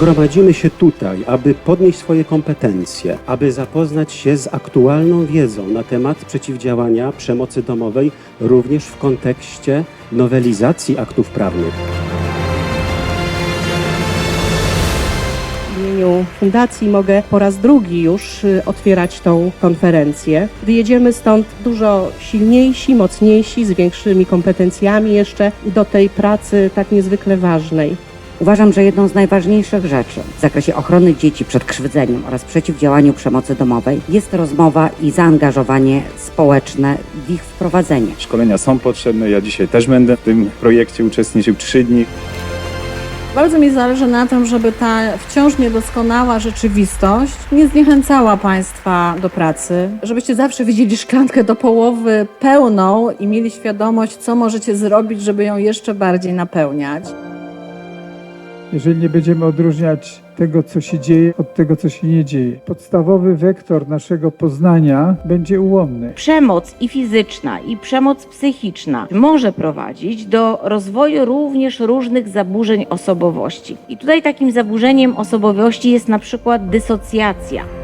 Gromadzimy się tutaj, aby podnieść swoje kompetencje, aby zapoznać się z aktualną wiedzą na temat przeciwdziałania przemocy domowej, również w kontekście nowelizacji aktów prawnych. W imieniu fundacji mogę po raz drugi już y, otwierać tą konferencję. Wyjedziemy stąd dużo silniejsi, mocniejsi, z większymi kompetencjami jeszcze do tej pracy tak niezwykle ważnej. Uważam, że jedną z najważniejszych rzeczy w zakresie ochrony dzieci przed krzywdzeniem oraz przeciwdziałaniu przemocy domowej jest rozmowa i zaangażowanie społeczne w ich wprowadzenie. Szkolenia są potrzebne. Ja dzisiaj też będę w tym projekcie uczestniczył trzy dni. Bardzo mi zależy na tym, żeby ta wciąż niedoskonała rzeczywistość nie zniechęcała Państwa do pracy, żebyście zawsze widzieli szklankę do połowy pełną i mieli świadomość, co możecie zrobić, żeby ją jeszcze bardziej napełniać. Jeżeli nie będziemy odróżniać tego, co się dzieje, od tego, co się nie dzieje. Podstawowy wektor naszego poznania będzie ułomny. Przemoc i fizyczna, i przemoc psychiczna może prowadzić do rozwoju również różnych zaburzeń osobowości. I tutaj takim zaburzeniem osobowości jest na przykład dysocjacja.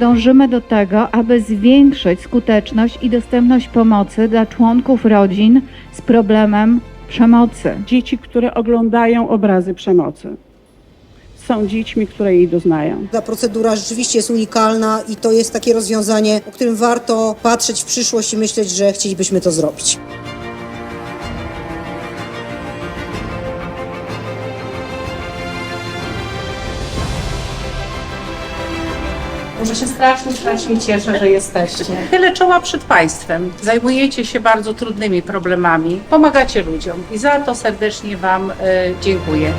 Dążymy do tego, aby zwiększyć skuteczność i dostępność pomocy dla członków rodzin z problemem przemocy. dzieci, które oglądają obrazy przemocy. Są dziećmi, które jej doznają. Ta procedura rzeczywiście jest unikalna i to jest takie rozwiązanie, o którym warto patrzeć w przyszłość i myśleć, że chcielibyśmy to zrobić. że się strasznie, strasznie cieszę, że jesteście. Tyle czoła przed Państwem. Zajmujecie się bardzo trudnymi problemami, pomagacie ludziom i za to serdecznie Wam e, dziękuję.